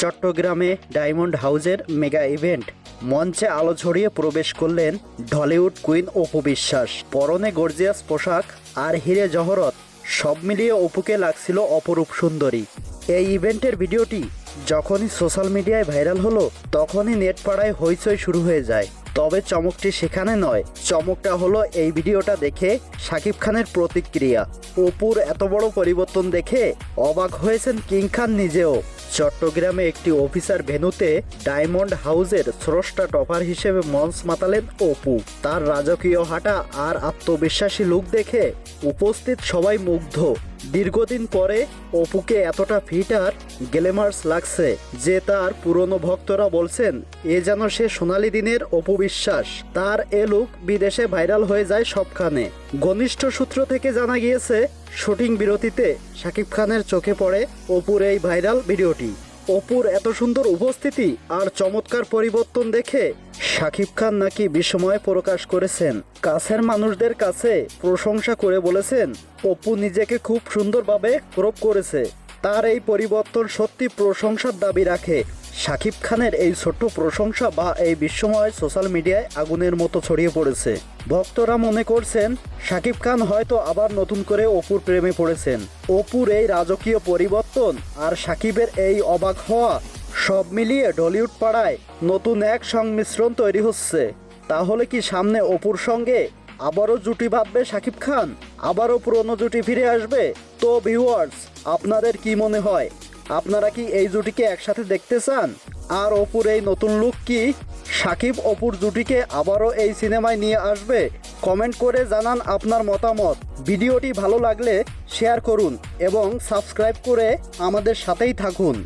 চট্টগ্রামে ডায়মন্ড হাউজের mega event. মঞ্চে আলো ছড়িয়ে প্রবেশ করলেন ঢলিউড কুইন অপু বিশ্বাস। পরনে গর্জিয়াস পোশাক আর হিরে জহরত, সব মিলিয়ে অপুকে লাগছিল অপরূপ সুন্দরী। এই ইভেন্টের ভিডিওটি যখনই সোশ্যাল মিডিয়ায় ভাইরাল হলো, তখনই নেট পাড়ায় হইচই শুরু হয়ে যায়। তবে চমকটি সেখানে নয়, চমকটা হলো এই ভিডিওটা দেখে শাকিব খানের প্রতিক্রিয়া। অপুর এত বড় পরিবর্তন দেখে অবাক হয়েছেন কিং খান নিজেও। চট্টগ্রামে একটি অফিসার ভেনুতে ডায়মন্ড হাউজের স্রষ্টা টপার হিসেবে মঞ্চ মাতালেন অপু। তার রাজকীয় হাঁটা আর আত্মবিশ্বাসী লুক দেখে উপস্থিত সবাই মুগ্ধ। দীর্ঘদিন পরে অপুকে এতটা ফিট আর গ্লেমার্স লাগছে যে তার পুরনো ভক্তরা বলছেন, এ যেন সে সোনালী দিনের অপু বিশ্বাস। তার এ লুক বিদেশে ভাইরাল হয়ে যায় সবখানে। ঘনিষ্ঠ সূত্র থেকে জানা গিয়েছে, শুটিং বিরতিতে শাকিব খানের চোখে পড়ে অপুর এই ভাইরাল ভিডিওটি। অপুর এত সুন্দর উপস্থিতি আর চমৎকার পরিবর্তন দেখে শাকিব খান নাকি বিস্ময় প্রকাশ করেছেন? কাছের মানুষদের কাছে প্রশংসা করে বলেছেন, অপু নিজেকে খুব সুন্দরভাবে ক্রপ করেছে। তার এই পরিবর্তন সত্যি প্রশংসার দাবি রাখে। শাকিব খানের এই ছোট্ট প্রশংসা বা এই বিস্ময় সোশ্যাল মিডিয়ায় আগুনের মতো ছড়িয়ে পড়েছে। ভক্তরা মনে করছেন, শাকিব খান হয়তো আবার নতুন করে অপুর প্রেমে পড়েছেন। অপুর এই রাজকীয় পরিবর্তন আর শাকিবের এই অবাক হওয়া সব মিলিয়ে ডলিউড পাড়ায় নতুন এক সংমিশ্রণ তৈরি হচ্ছে। তাহলে কি সামনে অপুর সঙ্গে আবারও জুটি বাঁধবে শাকিব খান? আবারও পুরনো জুটি ফিরে আসবে? তো ভিউয়ার্স আপনাদের কি মনে হয়? আপনারা কি এই জুটিকে একসাথে দেখতে চান? আর অপুর এই নতুন লুক কি সাকিব অপুর জুটিকে আবারও এই সিনেমায় নিয়ে আসবে? কমেন্ট করে জানান আপনার মতামত। ভিডিওটি ভালো লাগলে শেয়ার করুন এবং সাবস্ক্রাইব করে আমাদের সাথেই থাকুন।